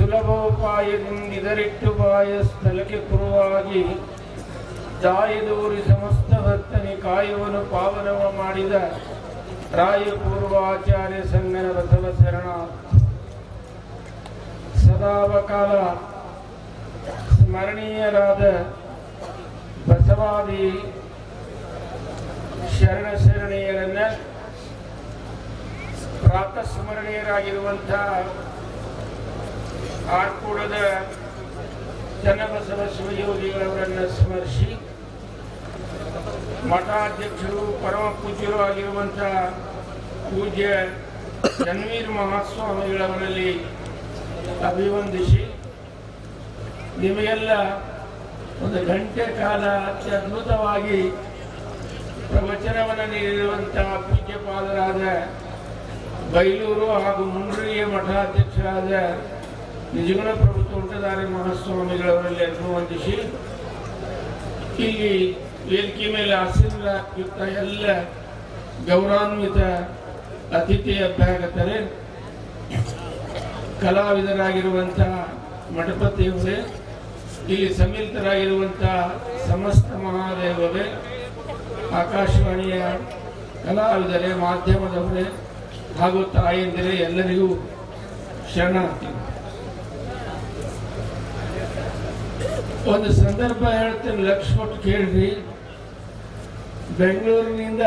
ಸುಲಭೋಪಾಯದಿಂದ ಇದರಿಟ್ಟು ಬಾಯ ಸ್ಥಳಕ್ಕೆ ಕುರುವಾಗಿ ದಾಯದೂರಿ ಸಮಸ್ತ ಭಕ್ತನಿ ಕಾಯುವನು ಪಾವನವ ಮಾಡಿದ ರಾಯಪೂರ್ವಾಚಾರ್ಯ ಸಂಗನ ಬಸವ ಶರಣ. ಸದಾವಕಾಲ ಸ್ಮರಣೀಯರಾದ ಬಸವಾದಿ ಶರಣ ಶರಣೀಯರನ್ನ ಪ್ರಾತಸ್ಮರಣೀಯರಾಗಿರುವಂತಹ ಆಡ್ಕೂಡದ ಚನ್ನಬಸವ ಶಿವಯೋಗಿಗಳವರನ್ನು ಸ್ಮರಿಸಿ, ಮಠಾಧ್ಯಕ್ಷರು, ಪರಮ ಪೂಜ್ಯರು ಆಗಿರುವಂತಹ ಪೂಜ್ಯ ಜನ್ವೀರ್ ಮಹಾಸ್ವಾಮಿಗಳವರಲ್ಲಿ ಅಭಿವಂದಿಸಿ ನಿಮಗೆಲ್ಲ ಒಂದು ಗಂಟೆ ಕಾಲ ಅತ್ಯದ್ಭುತವಾಗಿ ಪ್ರವಚನವನ್ನು ನೀಡಿರುವಂತಹ ಪೂಜ್ಯಪಾದರಾದ ಬೈಲೂರು ಹಾಗೂ ಮುಂಡ್ರಿಯ ಮಠಾಧ್ಯಕ್ಷರಾದ ನಿಜಗುಣ ಪ್ರಭು ತೋಟದಾರಿ ಮಹಾಸ್ವಾಮಿಗಳವರಲ್ಲಿ ಅನುಭವಿಸಿ ಇಲ್ಲಿ ವೇದಿಕೆ ಮೇಲೆ ಆಸೀನರಾಗಿದ್ದ ಎಲ್ಲ ಗೌರವಾನ್ವಿತ ಅತಿಥಿ ಅಭ್ಯಾಗತರೆ ಕಲಾವಿದರಾಗಿರುವಂತಹ ಮಠಪತಿಯವರೇ, ಇಲ್ಲಿ ಸಮ್ಮಿಲಿತರಾಗಿರುವಂತಹ ಸಮಸ್ತ ಮಹಾದೇವರೇ, ಆಕಾಶವಾಣಿಯ ಕಲಾವಿದರೇ, ಮಾಧ್ಯಮದವರೇ ಹಾಗೂ ತಾಯಂದಿರೇ ಎಲ್ಲರಿಗೂ ಶರಣಾರ್ಥಿ ಒಂದು ಸಂದರ್ಭ ಹೇಳ್ತೇನೆ, ಲಕ್ಷ ಕೊಟ್ಟು ಕೇಳ್ರಿ. ಬೆಂಗಳೂರಿನಿಂದ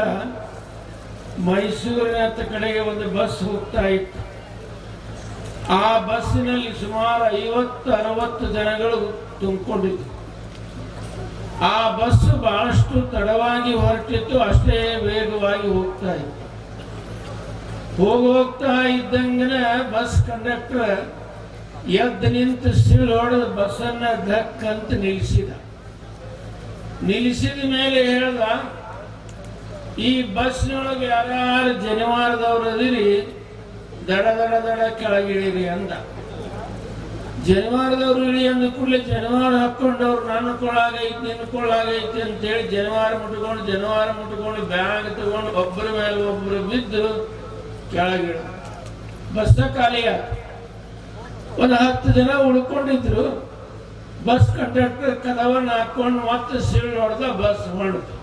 ಮೈಸೂರಿನ ಕಡೆಗೆ ಒಂದು ಬಸ್ ಹೋಗ್ತಾ ಇತ್ತು. ಆ ಬಸ್ಸಿನಲ್ಲಿ ಸುಮಾರು ಐವತ್ತು, ಅರವತ್ತು ಜನಗಳು ತುಂಬಿಕೊಂಡಿದ್ರು. ಆ ಬಸ್ ಬಹಳಷ್ಟು ತಡವಾಗಿ ಹೊರಟಿತ್ತು, ಅಷ್ಟೇ ವೇಗವಾಗಿ ಹೋಗ್ತಾ ಇತ್ತು. ಹೋಗಿ ಹೋಗ್ತಾ ಇದ್ದಂಗೆ ಬಸ್ ಕಂಡಕ್ಟರ್ ಎದ್ದು ನಿಂತು ಸಿಲ್ ಹೊಡೆದು ಬಸ್ಸನ್ನ ಧಕ್ ಅಂತ ನಿಲ್ಲಿಸಿದ. ನಿಲ್ಲಿಸಿದ ಮೇಲೆ ಹೇಳ್ದ, ಈ ಬಸ್ನೊಳಗೆ ಯಾರು ಜನಿವಾರದವ್ರು ಅದಿರಿ, ದಡ ದಡ ದಡ ಕೆಳಗಿಳಿರಿ ಅಂದ. ಜನಿವಾರದವ್ರು ಇಳಿ ಅಂದ ಕೂಡಲೇ ಜನಿವಾರ ಹಾಕೊಂಡವ್ರು ನನ್ನ ಕೊಳ್ಳಾಗೈತಿ ನಿನ್ನ ಕೊಳ್ಳಾಗೈತಿ ಅಂತೇಳಿ ಜನಿವಾರ ಮುಟ್ಕೊಂಡು ಜನಿವಾರ ಮುಟ್ಕೊಂಡು ಬ್ಯಾಗ್ ತಗೊಂಡು ಒಬ್ಬರ ಮೇಲೆ ಒಬ್ಬರು ಬಿದ್ದು ಕೆಳಗಿಳ ಬಸ್ ಖಾಲಿ ಆಯ್ತು. ಒಂದು ಹತ್ತು ಜನ ಉಳ್ಕೊಂಡಿದ್ರು. ಬಸ್ ಕಂಡಕ್ಟರ್ ಕದವನ್ನ ಹಾಕೊಂಡು ಮತ್ತೆ ಸೀಳ್ ನೋಡ್ದ ಬಸ್ ಹೊರಡ್ತು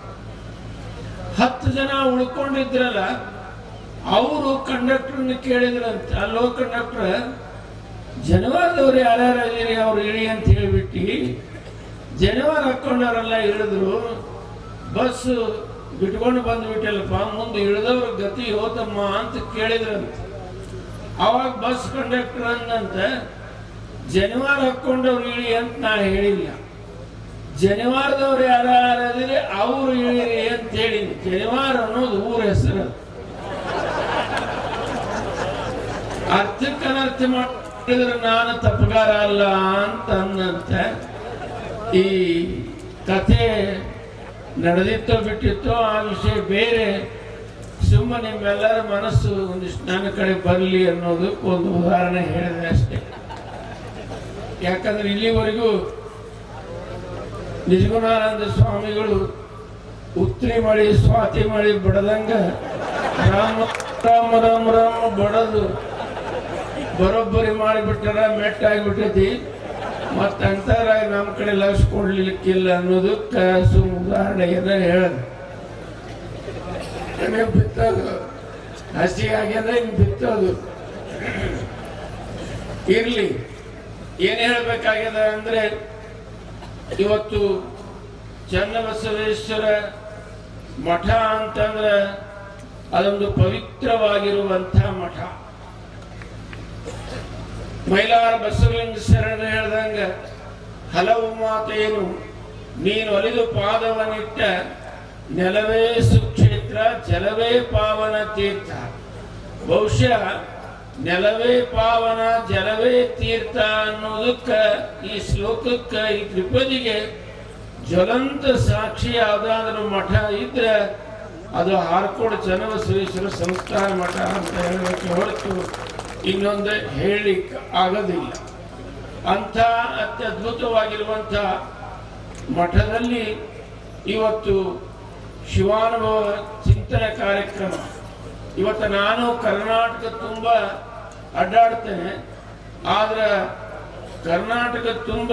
ಹತ್ತು ಜನ ಉಳ್ಕೊಂಡಿದ್ರಲ್ಲ, ಅವರು ಕಂಡಕ್ಟರ್ನ ಕೇಳಿದ್ರಂತ ಅಲ್ಲೋ ಕಂಡಕ್ಟರ್ ಜನವಾರದವ್ರು ಯಾರ್ಯಾರು ಅವ್ರು ಇಳಿ ಅಂತ ಹೇಳಿಬಿಟ್ಟು, ಜನವಾರ ಹಾಕೊಂಡವರೆಲ್ಲ ಇಳಿದ್ರು. ಬಸ್ ಬಿಟ್ಕೊಂಡು ಬಂದ್ಬಿಟ್ಟಲ್ಲಪ್ಪ, ಮುಂದೆ ಇಳಿದವ್ರ ಗತಿ ಹೋತಮ್ಮ ಅಂತ ಕೇಳಿದ್ರಂತೆ. ಅವಾಗ ಬಸ್ ಕಂಡಕ್ಟರ್ ಅಂದಂತ, ಜನಿವಾರ ಹಾಕೊಂಡವ್ರು ಇಳಿ ಅಂತ ನಾ ಹೇಳಿಲ್ಲ. ಜನಿವಾರದವ್ರು ಯಾರಿದ್ರೆ ಅವರು ಇಳಿರಿ ಅಂತ ಹೇಳಿನಿ ಜನಿವಾರ ಅನ್ನೋದು ಊರ ಹೆಸರು ಅರ್ಥಕ್ಕೆ ಅನರ್ಥ ಮಾಡಿದ್ರೆ ನಾನು ತಪ್ಪುಗಾರ ಅಲ್ಲ ಅಂತ ಅಂದಂತೆ, ಈ ಕಥೆ ನಡೆದಿತ್ತೋ ಬಿಟ್ಟಿತ್ತೋ ಆ ವಿಷಯ ಬೇರೆ. ಸುಮ್ಮನೆ ನಿಮ್ಮೆಲ್ಲರ ಮನಸ್ಸು ಒಂದಿಷ್ಟು ನನ್ನ ಕಡೆ ಬರಲಿ ಅನ್ನೋದಕ್ಕೆ ಒಂದು ಉದಾಹರಣೆ ಹೇಳಿದೆ ಅಷ್ಟೇ. ಯಾಕಂದ್ರೆ ಇಲ್ಲಿವರೆಗೂ ನಿಜಗುಣಾನಂದ ಸ್ವಾಮಿಗಳು ಉತ್ರಿ ಮಳಿ, ಸ್ವಾತಿ ಮಳಿ ಬಡದಂಗ ರಾಮ ರಾಮ ರಾಮ ರಾಮ ಬಡದು ಬರೋಬ್ಬರಿ ಮಾಡಿಬಿಟ್ಟಾರ, ಮೆಟ್ಟಾಗಿಬಿಟ್ಟೈತಿ. ಮತ್ತೆ ಅಂತಾರಾಗಿ ನಮ್ಮ ಕಡೆ ಲಕ್ಷ ಕೊಡ್ಲಿಕ್ಕಿಲ್ಲ ಅನ್ನೋದಕ್ಕೆ ಸುಮ್ ಉದಾಹರಣೆಯನ್ನು ಹೇಳದು ನನಗೆ ಬಿತ್ತೋದು. ಹಸಿ ಆಗ್ಯದ ಹಿಂಗೆ ಬಿತ್ತೋದು. ಇರಲಿ. ಏನ್ ಹೇಳ್ಬೇಕಾಗ್ಯದ ಅಂದ್ರೆ, ಇವತ್ತು ಚನ್ನಬಸವೇಶ್ವರ ಮಠ ಅಂತಂದ್ರೆ ಅದೊಂದು ಪವಿತ್ರವಾಗಿರುವಂಥ ಮಠ. ಮೈಲಾರ ಬಸವಲಿಂಗ ಶರಣ ಹೇಳ್ದಂಗ, ಹಲವು ಮಾತೇನು, ನೀನು ಒಲಿದು ಪಾದವನಿಟ್ಟ ನೆಲವೇ ಸುಕ್ಷೇತ್ರ ಜಲವೇ ಪಾವನ ತೀರ್ಥ. ಬಹುಶಃ ನೆಲವೇ ಪಾವನ, ಜಲವೇ ತೀರ್ಥ ಅನ್ನೋದಕ್ಕ ಈ ಶ್ಲೋಕಕ್ಕ ಈ ತ್ರಿಪದಿಗೆ ಜ್ವಲಂತ ಸಾಕ್ಷಿ ಯಾವ್ದಾದ್ರು ಮಠ ಇದ್ರೆ ಅದು ಹಾರ್ಕೋಡ್ ಚನ್ನಬಸವೇಶ್ವರ ಸಂಸ್ಥಾನ ಮಠ ಅಂತ ಹೇಳಕ್ಕೆ ಹೊರತು ಇನ್ನೊಂದು ಹೇಳಿಕ್ ಆಗೋದಿಲ್ಲ. ಅಂಥ ಅತ್ಯದ್ಭುತವಾಗಿರುವಂಥ ಮಠದಲ್ಲಿ ಇವತ್ತು ಶಿವಾನುಭವ ಚಿಂತನೆ ಕಾರ್ಯಕ್ರಮ. ಇವತ್ತು ನಾನು ಕರ್ನಾಟಕ ತುಂಬ ಅಡ್ಡಾಡ್ತೇನೆ. ಆದ್ರೆ ಕರ್ನಾಟಕ ತುಂಬ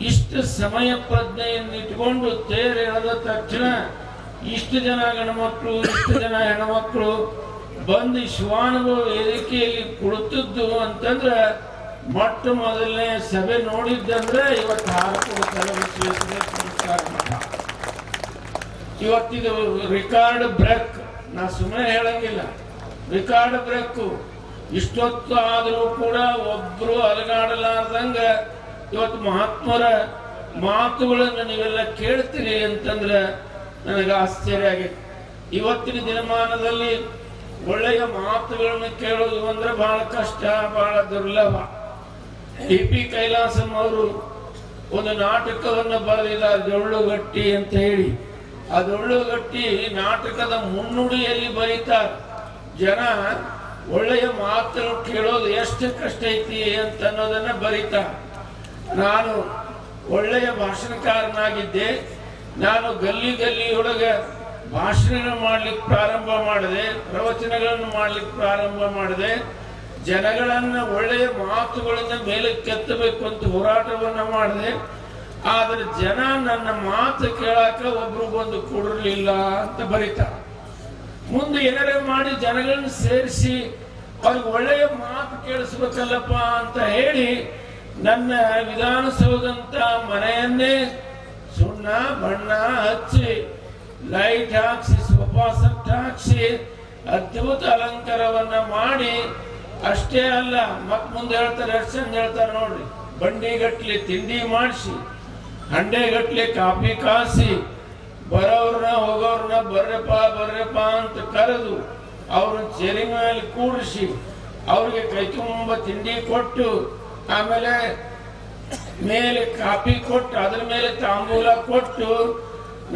ಇಷ್ಟು ಸಮಯ ಪ್ರಜ್ಞೆಯನ್ನು ಇಟ್ಕೊಂಡು ತೇರು ಎಳೆದ ತಕ್ಷಣ ಇಷ್ಟು ಜನ ಗಣಮಕ್ಕಳು ಇಷ್ಟು ಜನ ಹೆಣ್ಮಕ್ಳು ಬಂದು ಶಿವಾನುಭವ ವೇದಿಕೆಯಲ್ಲಿ ಕುಳಿತದ್ದು ಅಂತಂದ್ರೆ ಮೊಟ್ಟ ಮೊದಲನೇ ಸಭೆ ನೋಡಿದ್ದಂದ್ರೆ ಇವತ್ತು ವಿಶ್ವೇಶ್ವರ ಸಂಸ್ಕಾರ ಮಠ ಇವತ್ತಿದು ರಿಕಾರ್ಡ್ ಬ್ರೇಕ್. ನಾ ಸುಮ್ಮನೆ ಹೇಳಂಗಿಲ್ಲ. Record break. ಇಷ್ಟೊತ್ತು ಆದರೂ ಕೂಡ ಒಬ್ರು ಅಲಗಾಡಲಾರ್ದಂಗ ಇವತ್ತು ಮಹಾತ್ಮರ ಮಾತುಗಳನ್ನು ನೀವೆಲ್ಲ ಕೇಳ್ತೀರಿ ಅಂತಂದ್ರೆ ನನಗೆ ಆಶ್ಚರ್ಯ ಆಗಿತ್ತು. ಇವತ್ತಿನ ದಿನಮಾನದಲ್ಲಿ ಒಳ್ಳೆಯ ಮಾತುಗಳನ್ನು ಕೇಳೋದು ಅಂದ್ರೆ ಬಹಳ ಕಷ್ಟ, ಬಹಳ ದುರ್ಲಭ. ಡಿ ಪಿ ಕೈಲಾಸಂ ಅವರು ಒಂದು ನಾಟಕವನ್ನು ಬರೆದಿದ್ದಾರೆ, ಜೊಳ್ಳುಗಟ್ಟಿ ಅಂತ ಹೇಳಿ. ಆ ಗಟ್ಟಿ ನಾಟಕದ ಮುನ್ನುಡಿಯಲ್ಲಿ ಬರೀತಾ ಜನ ಒಳ್ಳೆಯ ಮಾತು ಕೇಳೋದು ಎಷ್ಟು ಕಷ್ಟ ಐತಿ ಅಂತ ಅನ್ನೋದನ್ನ ನಾನು ಒಳ್ಳೆಯ ಭಾಷಣಕಾರನಾಗಿದ್ದೆ. ನಾನು ಗಲ್ಲಿ ಗಲ್ಲಿಯೊಳಗೆ ಭಾಷಣ ಮಾಡ್ಲಿಕ್ಕೆ ಪ್ರಾರಂಭ ಮಾಡಿದೆ, ಪ್ರವಚನಗಳನ್ನು ಮಾಡ್ಲಿಕ್ಕೆ ಪ್ರಾರಂಭ ಮಾಡಿದೆ. ಜನಗಳನ್ನ ಒಳ್ಳೆಯ ಮಾತುಗಳನ್ನ ಮೇಲೆ ಕೆತ್ತಬೇಕು ಅಂತ ಹೋರಾಟವನ್ನ ಮಾಡಿದೆ. ಆದ್ರೆ ಜನ ನನ್ನ ಮಾತು ಕೇಳಕ ಒಬ್ರು ಬಂದು ಕೊಡಲಿಲ್ಲ ಅಂತ ಬರೀತಾರೆ. ಮುಂದೆ ಏನಾರ ಮಾಡಿ ಜನಗಳನ್ನ ಸೇರಿಸಿ, ಅವ್ರಿಗೆ ಒಳ್ಳೆಯ ಮಾತು ಕೇಳಿಸ್ಬೇಕಲ್ಲಪ್ಪ ಅಂತ ಹೇಳಿ ನನ್ನ ವಿಧಾನಸೌಧಂತ ಮನೆಯನ್ನೇ ಸುಣ್ಣ, ಬಣ್ಣ ಹಚ್ಚಿ, ಲೈಟ್ ಹಾಕ್ಸಿ ಸೋಫಾ ಹಾಕ್ಸಿ, ಅದ್ಭುತ ಅಲಂಕಾರವನ್ನ ಮಾಡಿ, ಅಷ್ಟೇ ಅಲ್ಲ ಮತ್ ಮುಂದೆ ಹೇಳ್ತಾರೆ ಎಷ್ಟು ಹೇಳ್ತಾರೆ ನೋಡ್ರಿ, ಬಂಡಿ ಗಟ್ಲಿ ತಿಂಡಿ ಮಾಡಿಸಿ ಹಂಡೆ ಗಟ್ಲೆ ಕಾಫಿ ಕಾಸಿ ಬರೋರ್ನ ಹೋಗೋರ್ನ ಬರ್ರಪ್ಪ ಬರ್ರಪ್ಪ ಅಂತ ಕರೆದು ಅವ್ರನ್ನ ಚೆರಿ ಮೇಲೆ ಕೂಡಿಸಿ ಅವ್ರಿಗೆ ಕೈ ತುಂಬ ತಿಂಡಿ ಕೊಟ್ಟು, ಆಮೇಲೆ ಮೇಲೆ ಕಾಫಿ ಕೊಟ್ಟು, ಅದ್ರ ಮೇಲೆ ತಾಂಬೂಲ ಕೊಟ್ಟು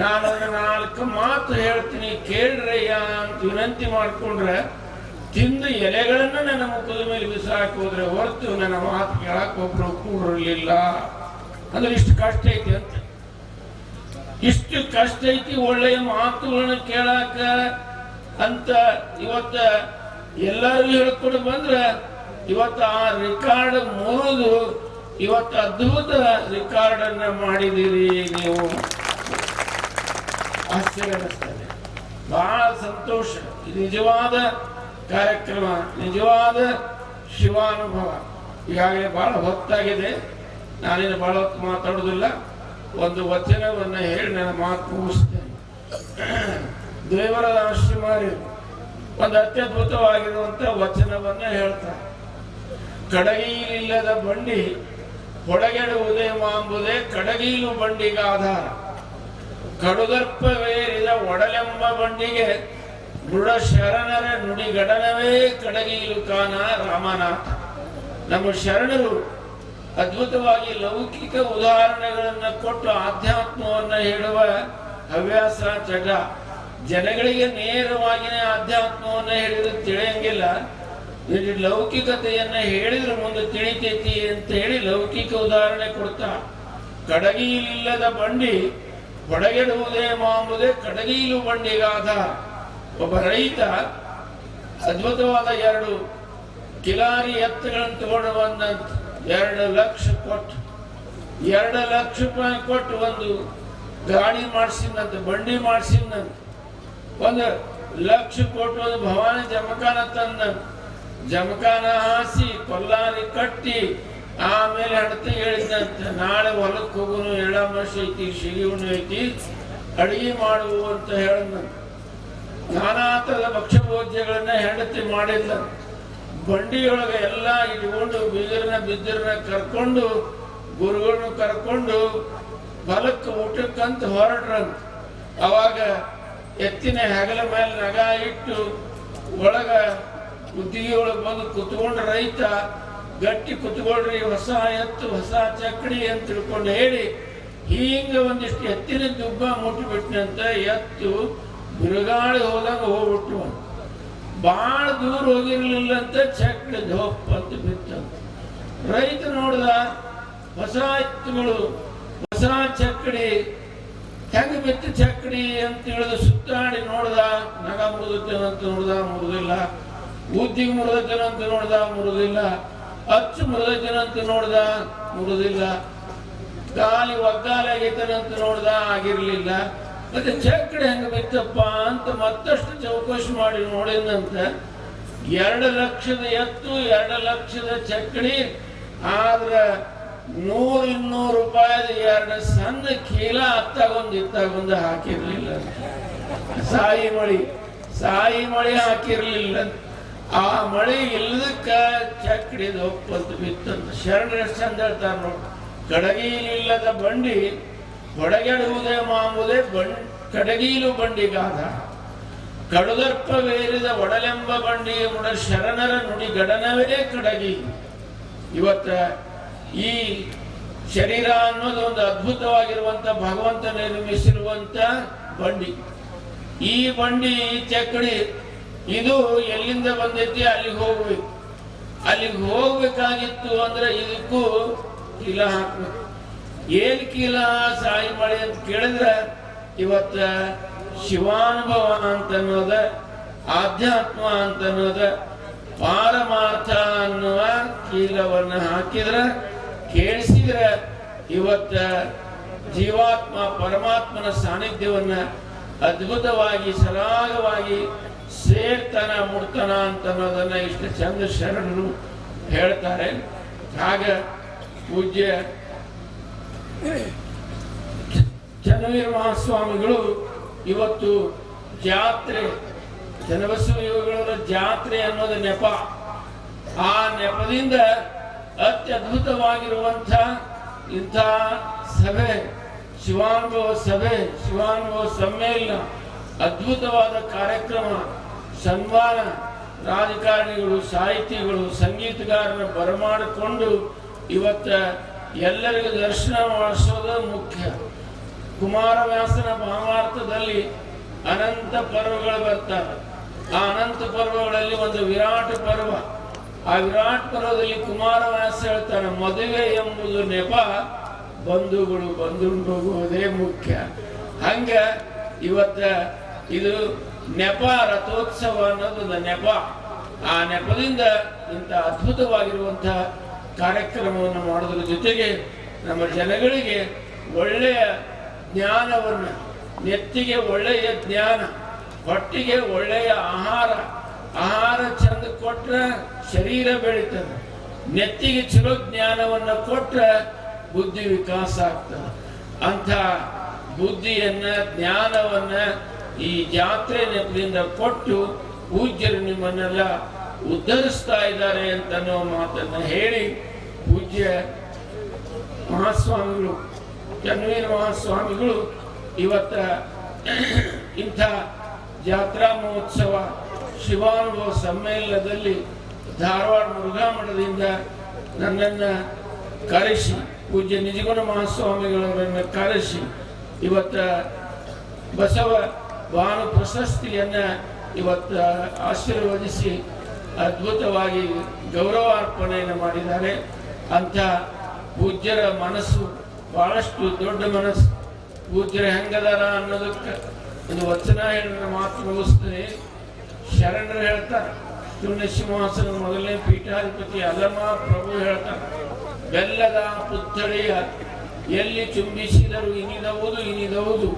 ನಾನು ನಾಲ್ಕು ಮಾತು ಹೇಳ್ತೀನಿ, ಕೇಳ್ರಯ್ಯ ಅಂತ ವಿನಂತಿ ಮಾಡಿಕೊಂಡ್ರೆ ತಿಂದು ಎಲೆಗಳನ್ನ ನನ್ನ ಮುಖದ ಮೇಲೆ ಬಿಸಾಕೋದ್ರೆ ಹೊರತು ನನ್ನ ಮಾತು ಕೇಳಕ್ಕೆ ಒಬ್ರು ಕೂಡಿರ್ಲಿಲ್ಲ ಅಂದ್ರೆ ಇಷ್ಟು ಕಷ್ಟ ಐತಿ ಅಂತ. ಇಷ್ಟು ಕಷ್ಟ ಐತಿ, ಒಳ್ಳೆಯ ಮಾತುಗಳನ್ನ ಕೇಳಾಕ ಅಂತ ಇವತ್ತ ಎಲ್ಲರೂ ಹೇಳ್ಕೊಂಡು ಬಂದ್ರ, ಇವತ್ತ ಆ ರೆಕಾರ್ಡ್ ಮುರಿದು ಇವತ್ತು ಅದ್ಭುತ ರೆಕಾರ್ಡ್ ಅನ್ನ ಮಾಡಿದಿರಿ ನೀವು. ಆಶ್ಚರ್ಯ ಅನಿಸ್ತದೆ ಬಹಳ ಸಂತೋಷ. ನಿಜವಾದ ಕಾರ್ಯಕ್ರಮ, ನಿಜವಾದ ಶಿವಾನುಭವ. ಈಗಾಗಲೇ ಬಹಳ ಹೊತ್ತಾಗಿದೆ. ನಾನೇನು ಬಹಳ ಹೊತ್ತು ಮಾತಾಡೋದಿಲ್ಲ, ಒಂದು ವಚನವನ್ನು ಹೇಳಿ ನನ್ನ ಮಾತು ಮುಗಿಸ್ತೇನೆ. ದೇವರ ಶ್ರೀಮಾರಿ ಒಂದು ಅತ್ಯದ್ಭುತವಾಗಿರುವಂಥ ವಚನವನ್ನ ಹೇಳ್ತಾರೆ. ಕಡಗಿಲಿಲ್ಲದ ಬಂಡಿ, ಹೊಡಗೆಡುವುದೇ ಮಾಂಬುದೇ ಕಡಗಿಲು ಬಂಡಿಗೆ ಆಧಾರ. ಕಡುಗರ್ಪವೇರಿದ ಒಡಲೆಂಬ ಬಂಡಿಗೆ ಮೃಡ ಶರಣರ ನುಡಿಗಡನವೇ ಕಡಗಿಲು ಕಾನ ರಾಮನಾಥ. ನಮ್ಮ ಶರಣರು ಅದ್ಭುತವಾಗಿ ಲೌಕಿಕ ಉದಾಹರಣೆಗಳನ್ನು ಕೊಟ್ಟು ಆಧ್ಯಾತ್ಮವನ್ನು ಹೇಳುವ ಹವ್ಯಾಸ ಚಟ ಜನಗಳಿಗೆ ನೇರವಾಗಿನೇ ಆಧ್ಯಾತ್ಮವನ್ನು ಹೇಳಿದ್ರೆ ತಿಳಿಯಂಗಿಲ್ಲ. ಇಲ್ಲಿ ಲೌಕಿಕತೆಯನ್ನ ಹೇಳಿದ್ರೆ ಮುಂದೆ ತಿಳಿತೈತಿ ಅಂತ ಹೇಳಿ ಲೌಕಿಕ ಉದಾಹರಣೆ ಕೊಡ್ತಾ. ಕಡಗಿಲಿಲ್ಲದ ಬಂಡಿ, ಹೊಡಗೆಡುವುದೇ ಮಾಂಬುದೇ ಕಡಗಿಲು ಬಂಡಿಗಾದ. ಒಬ್ಬ ರೈತ ಅದ್ಭುತವಾದ ಎರಡು ಕಿಲಾರಿ ಎತ್ತುಗಳನ್ನು ತಗೊಂಡು ಬಂದಂತ ಎರಡು ಲಕ್ಷ ಕೊಟ್ಟು, ಎರಡು ಲಕ್ಷ ರೂಪಾಯಿ ಕೊಟ್ಟು ಒಂದು ಗಾಡಿ ಮಾಡಿಸಿದಂತೆ ಬಂಡಿ ಮಾಡಿಸಿದಂತೆ ಒಂದು ಲಕ್ಷ ಕೊಟ್ಟು ಒಂದು ಭವಾನಿ ಜಮಖಾನ ತಂದ ಜಮಖಾನ ಹಾಸಿ, ಕೊಲ್ಲಾರಿ ಕಟ್ಟಿ, ಆಮೇಲೆ ಹಣತೆ ಹೇಳಿದಂತೆ ನಾಳೆ ಹೊಲಕ್ಕೆ ಹೋಗುನು ಮನುಷ್ಯ ಐತಿ, ಸಿಗಿವನು ಐತಿ, ಅಡುಗೆ ಮಾಡುವು ಅಂತ ಹೇಳಿದ ನಾನಾ ಭಕ್ಷ್ಯ ಭೋಜ್ಯಗಳನ್ನ ಹೆಂಡತಿ ಮಾಡಿಲ್ಲ ಬಂಡಿಯೊಳಗೆ ಎಲ್ಲ ಇಟ್ಕೊಂಡು ಬಿದಿರನ್ನ ಬಿದ್ದಿರನ್ನ ಕರ್ಕೊಂಡು ಗುರುಗಳನ್ನ ಕರ್ಕೊಂಡು, ಬಲಕ್ಕೆ ಊಟಕ್ಕಂತ ಹೊರಟ್ರಂತ. ಅವಾಗ ಎತ್ತಿನ ಹೆಗಲ ಮೇಲೆ ನಗ ಇಟ್ಟು ಒಳಗ ಉದ್ದಿಗೆಯೊಳಗೆ ಬಂದು ಕುತ್ಕೊಂಡ ರೈತ, ಗಟ್ಟಿ ಕುತ್ಕೊಳ್ರಿ, ಹೊಸ ಎತ್ತು, ಹೊಸ ಚಕ್ಕಡಿ ಅಂತ ತಿಳ್ಕೊಂಡು ಹೇಳಿ, ಹೀಗೆ ಒಂದಿಷ್ಟು ಎತ್ತಿನ ದುಬ್ಬ ಮುಟ್ಟಿಬಿಟ್ನಂತ ಎತ್ತು ಬಿರುಗಾಳಿ ಹೋದಾಗ ಹೋಗ್ಬಿಟ್ಟು ಬಾಳ ದೂರ ಹೋಗಿರ್ಲಿಲ್ಲ ಅಂತ ಚಕ್ಡಿ ಧೋಪ್ ಅಂತ ಬಿತ್ತಂತ ರೈತ ನೋಡ್ದ ಹೊಸ ಎತ್ತುಗಳು ಹೊಸ ಚಕ್ಕಡಿ ಹೆಂಗ ಬಿತ್ತು ಚಕ್ಕಡಿ ಅಂತ ಹೇಳಿದ ಸುತ್ತಾಡಿ ನೋಡ್ದ, ನಗ ಮುರಿದತ್ತೇನಂತ ನೋಡ್ದ, ಮುರಿದಿಲ್ಲ. ಬುದ್ಧಿಗೆ ಅಂತ ನೋಡ್ದ, ಮುರಿದಿಲ್ಲ. ಅಚ್ಚು ಮುರಿದನಂತ ನೋಡ್ದ, ಮುರಿದಿಲ್ಲ. ಗಾಲಿ ಒಗ್ಗಾಲ ಆಗೈತನಂತ ನೋಡ್ದ, ಆಗಿರ್ಲಿಲ್ಲ. ಮತ್ತೆ ಚಕ್ಕಡೆ ಹೆಂಗ ಬಿತ್ತಪ್ಪ ಅಂತ ಮತ್ತಷ್ಟು ಚೌಕಶಿ ಮಾಡಿ ನೋಡಿದಂತ ಎರಡು ಲಕ್ಷದ ಎತ್ತು, ಎರಡು ಲಕ್ಷದ ಚಕ್ಕಡಿ ಆದ್ರ ನೂರು ಇನ್ನೂರು ರೂಪಾಯಿದ ಎರಡು ಸಣ್ಣ ಕೀಲ ಅತ್ತಾಗೊಂದು ಇತ್ತಾಗೊಂದು ಹಾಕಿರ್ಲಿಲ್ಲ. ಸಾಯಿ ಮಳಿ ಸಾಯಿ ಮಳಿ ಹಾಕಿರ್ಲಿಲ್ಲ. ಆ ಮಳಿ ಇಲ್ಲದಕ್ಕ ಚಕ್ಡಿದ ಒಪ್ಪಂತ ಬಿತ್ತಂತ. ಶರಣ ಎಷ್ಟು ಚಂದ ಹೇಳ್ತಾರ ನೋಡಿ. ಕಡಗಿಲಿಲ್ಲದ ಬಂಡಿ ಹೊಡಗೆಡುವುದೇ ಮಾಮೂಲೆ ಕಡಗೀಲು ಬಂಡಿಗಾದ ಕಡುದರ್ಪವೇರಿದ ಒಡಲೆಂಬ ಬಂಡಿಯ ಗುಣ ಶರಣರ ನುಡಿ ಗಡನವೇ ಕಡಗಿ ಇವತ್ತ ಈ ಶರೀರ ಅನ್ನೋದು ಒಂದು ಅದ್ಭುತವಾಗಿರುವಂತ, ಭಗವಂತ ನಿರ್ಮಿಸಿರುವಂತ ಬಂಡಿ. ಈ ಬಂಡಿ ಚಕ್ಕಡಿ ಇದು ಎಲ್ಲಿಂದ ಬಂದೈತಿ? ಅಲ್ಲಿಗೆ ಹೋಗ್ಬೇಕು. ಅಲ್ಲಿಗೆ ಹೋಗ್ಬೇಕಾಗಿತ್ತು ಅಂದ್ರೆ ಇದಕ್ಕೂ ಇಲ್ಲ ಹಾಕ್ಬೇಕು. ಏನ್ ಕೀಲ ಸಾಯಿ ಮಳೆ ಅಂತ ಕೇಳಿದ್ರೆ ಇವತ್ತ ಶಿವಾನುಭವ ಅಂತ ಅನ್ನೋದ ಆಧ್ಯಾತ್ಮ ಅಂತ ಅನ್ನೋದ ಪಾರಮಾರ್ಥ ಅನ್ನುವ ಕೀಲವನ್ನು ಹಾಕಿದ್ರ ಕೇಳಿಸಿದ್ರ ಇವತ್ತ ಜೀವಾತ್ಮ ಪರಮಾತ್ಮನ ಸಾನ್ನಿಧ್ಯವನ್ನ ಅದ್ಭುತವಾಗಿ, ಸರಾಗವಾಗಿ ಸೇರ್ತನ ಮುಡ್ತನ ಅಂತ ಅನ್ನೋದನ್ನ ಇಷ್ಟು ಚಂದ ಶರಣರು ಹೇಳ್ತಾರೆ. ಆಗ ಪೂಜ್ಯ ಚನ್ನವೀರ ಮಹಾಸ್ವಾಮಿಗಳು ಇವತ್ತು ಜಾತ್ರೆ ಚನ್ನಬಸವ ಯೋಗಿಗಳ ಜಾತ್ರೆ ಅನ್ನೋದು ನೆಪ. ಆ ನೆಪದಿಂದ ಅತ್ಯದ್ಭುತವಾಗಿರುವಂಥ ಇಂಥ ಸಭೆ, ಶಿವಾನುಭವ ಸಭೆ, ಶಿವಾನುಭವ ಸಮ್ಮೇಳನ, ಅದ್ಭುತವಾದ ಕಾರ್ಯಕ್ರಮ, ಸನ್ಮಾನ, ರಾಜಕಾರಣಿಗಳು, ಸಾಹಿತಿಗಳು, ಸಂಗೀತಗಾರರ ಬರಮಾಡಿಕೊಂಡು ಇವತ್ತ ಎಲ್ಲರಿಗೂ ದರ್ಶನ ಮಾಡಿಸೋದು ಮುಖ್ಯ. ಕುಮಾರವ್ಯಾಸನ ಭಾವಾರ್ಥದಲ್ಲಿ ಅನಂತ ಪರ್ವಗಳು ಬರ್ತಾರೆ. ಆ ಅನಂತ ಪರ್ವಗಳಲ್ಲಿ ಒಂದು ವಿರಾಟ್ ಪರ್ವ. ಆ ವಿರಾಟ್ ಪರ್ವದಲ್ಲಿ ಕುಮಾರವ್ಯಾಸ ಹೇಳ್ತಾನೆ, ಮದುವೆ ಎಂಬುದು ನೆಪ, ಬಂಧುಗಳು ಬಂದುಂಡು ಹೋಗುವುದೇ ಮುಖ್ಯ. ಹಂಗ ಇವತ್ತ ಇದು ನೆಪ ರಥೋತ್ಸವ ಅನ್ನೋದು ನೆಪ. ಆ ನೆಪದಿಂದ ಇಂಥ ಅದ್ಭುತವಾಗಿರುವಂತಹ ಕಾರ್ಯಕ್ರಮವನ್ನು ಮಾಡೋದ್ರ ಜೊತೆಗೆ ನಮ್ಮ ಜನಗಳಿಗೆ ಒಳ್ಳೆಯ ಜ್ಞಾನವನ್ನು, ನೆತ್ತಿಗೆ ಒಳ್ಳೆಯ ಜ್ಞಾನ, ಹೊಟ್ಟಿಗೆ ಒಳ್ಳೆಯ ಆಹಾರ ಆಹಾರ ಚಂದ ಕೊಟ್ಟರೆ ಶರೀರ ಬೆಳೀತದೆ. ನೆತ್ತಿಗೆ ಚಲೋ ಜ್ಞಾನವನ್ನು ಕೊಟ್ಟರೆ ಬುದ್ಧಿ ವಿಕಾಸ ಆಗ್ತದೆ. ಅಂಥ ಬುದ್ಧಿಯನ್ನು, ಜ್ಞಾನವನ್ನ ಈ ಜಾತ್ರೆ ನೆಪದಿಂದ ಕೊಟ್ಟು ಪೂಜ್ಯರು ನಿಮ್ಮನ್ನೆಲ್ಲ ಉದ್ಧರಿಸ್ತಾ ಇದ್ದಾರೆ ಅಂತ ಅನ್ನೋ ಮಾತನ್ನ ಹೇಳಿ ಪೂಜ್ಯ ಮಹಾಸ್ವಾಮಿಗಳು ಚನ್ವೀರ ಮಹಾಸ್ವಾಮಿಗಳು ಇವತ್ತ ಇಂಥ ಜಾತ್ರಾ ಮಹೋತ್ಸವ ಶಿವಾನುಭವ ಸಮ್ಮೇಳನದಲ್ಲಿ ಧಾರವಾಡ ಮುರುಘಾ ಮಠದಿಂದ ನನ್ನನ್ನು ಕರೆಸಿ, ಪೂಜ್ಯ ನಿಜಗುಣ ಮಹಾಸ್ವಾಮಿಗಳವರನ್ನು ಕರೆಸಿ ಇವತ್ತ ಬಸವ ಭಾನು ಪ್ರಶಸ್ತಿಯನ್ನ ಇವತ್ತ ಆಶೀರ್ವದಿಸಿ ಅದ್ಭುತವಾಗಿ ಗೌರವಾರ್ಪಣೆಯನ್ನು ಮಾಡಿದ್ದಾರೆ. ಅಂತ ಪೂಜ್ಯರ ಮನಸ್ಸು ಬಹಳಷ್ಟು ದೊಡ್ಡ ಮನಸ್ಸು. ಪೂಜ್ಯರ ಹೆಂಗದಾರ ಅನ್ನೋದಕ್ಕೆ ಒಂದು ವಚನ ಹೇಳಿದ್ರೆ ಮಾತು ಮುಗಿಸ್ತೇನೆ. ಶರಣರು ಹೇಳ್ತಾರೆ ಶೂನ್ಯ ಸಿಂಹಾಸನ ಮೊದಲನೇ ಪೀಠಾಧಿಪತಿ ಅಲಮ ಪ್ರಭು ಹೇಳ್ತಾರೆ, ಬೆಲ್ಲದ ಪುತ್ಥಳಿಯ ಎಲ್ಲಿ ಚುಂಬಿಸಿದರು ಇನಿದವುದು ಇನಿದವುದು.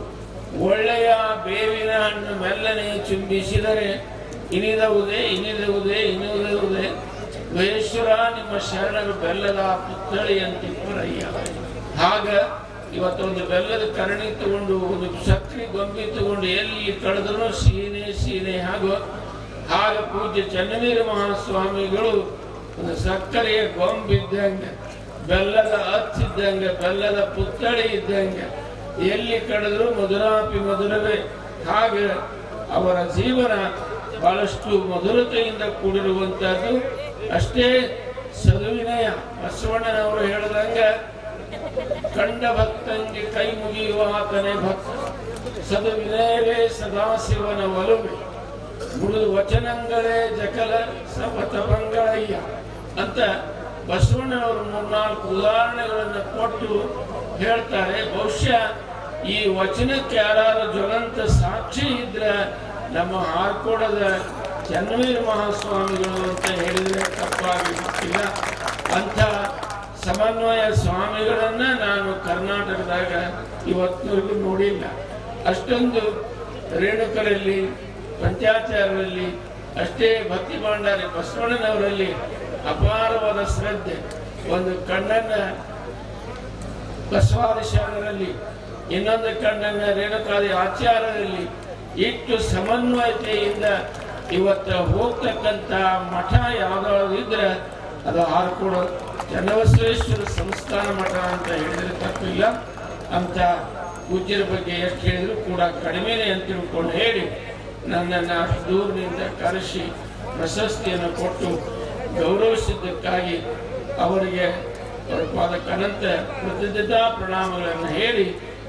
ಒಳ್ಳೆಯ ಬೇವಿನ ಹಣ್ಣು ಮೆಲ್ಲನೆ ಚುಂಬಿಸಿದರೆ ಇನಿದವುದೇ ಇನಿದವುದೇ ಇನಿದವುದೇ. ಮಹೇಶ್ವರ, ನಿಮ್ಮ ಶರಣರು ಬೆಲ್ಲದ ಪುತ್ಥಳಿ ಅಂತಿಪ್ಪರಯ್ಯ ಆಗ ಇವತ್ತೊಂದು ಬೆಲ್ಲದ ಕರಣಿ ತಗೊಂಡು ಒಂದು ಸಕ್ರೆ ಗೊಂಬೆ ತಗೊಂಡು ಎಲ್ಲಿ ಕಳೆದ್ರು ಸೀನೆ ಸೀನೆ ಹಾಗೂ ಆಗ ಪೂಜ್ಯ ಚನ್ನವೀರ ಮಹಾಸ್ವಾಮಿಗಳು ಒಂದು ಸಕ್ಕರೆಯ ಗೊಂಬೆ ಇದ್ದಂಗೆ, ಬೆಲ್ಲದ ಹಚ್ಚಿದ್ದಂಗೆ ಬೆಲ್ಲದ ಪುತ್ಥಳಿ ಇದ್ದಂಗೆ, ಎಲ್ಲಿ ಕಳೆದ್ರು ಮಧುರಾಪಿ ಮಧುರವೇ. ಹಾಗೆ ಅವರ ಜೀವನ ಬಹಳಷ್ಟು ಮಧುರತೆಯಿಂದ ಕೂಡಿರುವಂತಹದ್ದು. ಅಷ್ಟೇ ಸದುವಿನಯ ಬಸವಣ್ಣನವರು ಹೇಳಿದಂಗೆ, ಕಂಡ ಭಕ್ತಂಗೆ ಕೈ ಮುಗಿಯುವ ಆತನೇ ಭಕ್ತ. ಸದುವಿನಯವೇ ಸದಾಶಿವನ ಒಲುಮೆ. ಮುಳು ವಚನಗಳೇ ಜಕಲ ಸಪಥ ಬಂಗಳಯ್ಯ ಅಂತ ಬಸವಣ್ಣನವರು ಮೂರ್ನಾಲ್ಕು ಉದಾಹರಣೆಗಳನ್ನು ಕೊಟ್ಟು ಹೇಳ್ತಾರೆ. ಬಹುಶಃ ಈ ವಚನಕ್ಕೆ ಯಾರು ಜ್ವಲಂತ ಸಾಕ್ಷಿ ಇದ್ರೆ ನಮ್ಮ ಆರ್ಕೋಡದ ಚನ್ನವೀರ ಮಹಾಸ್ವಾಮಿಗಳು ಅಂತ ಹೇಳಿದರೆ ತಪ್ಪಾಗಿ ಗೊತ್ತಿಲ್ಲ. ಅಂಥ ಸಮನ್ವಯ ಸ್ವಾಮಿಗಳನ್ನು ನಾನು ಕರ್ನಾಟಕದಾಗ ಇವತ್ತಿನವರೆಗೂ ನೋಡಿಲ್ಲ. ಅಷ್ಟೊಂದು ರೇಣುಕರಲ್ಲಿ ಪಂಚಾಚಾರ್ಯರಲ್ಲಿ ಅಷ್ಟೇ ಭಕ್ತಿ ಭಂಡಾರಿ ಬಸವಣ್ಣನವರಲ್ಲಿ ಅಪಾರವಾದ ಶ್ರದ್ಧೆ. ಒಂದು ಕಣ್ಣನ್ನ ಬಸವಾದಿ ಶರಣರಲ್ಲಿ ಇನ್ನೊಂದು ಕಣ್ಣನ್ನ ರೇಣುಕಾದಿ ಆಚಾರ್ಯರಲ್ಲಿ ಇಟ್ಟು ಸಮನ್ವಯತೆಯಿಂದ ಇವತ್ತ ಹೋಗ್ತಕ್ಕಂಥ ಮಠ ಯಾವುದಾದ್ರು ಇದ್ರೆ ಅದು ಹಾರ್ಕೊಡೋ ಚನ್ನಬಸವೇಶ್ವರ ಸಂಸ್ಥಾನ ಮಠ ಅಂತ ಹೇಳಿದ್ರೆ ತಪ್ಪಿಲ್ಲ. ಅಂತ ಪೂಜ್ಯರ ಬಗ್ಗೆ ಎಷ್ಟು ಹೇಳಿದ್ರು ಕೂಡ ಕಡಿಮೆನೇ ಅಂತ ತಿಳ್ಕೊಂಡು ಹೇಳಿ ನನ್ನನ್ನು ಅಷ್ಟು ದೂರದಿಂದ ಕರೆಸಿ ಪ್ರಶಸ್ತಿಯನ್ನು ಕೊಟ್ಟು ಗೌರವಿಸಿದ್ದಕ್ಕಾಗಿ ಅವರಿಗೆ ಅವರ ಪಾದಕ್ಕನಂತ ಕೃತಜ್ಞತಾ ಪ್ರಣಾಮಗಳನ್ನು ಹೇಳಿ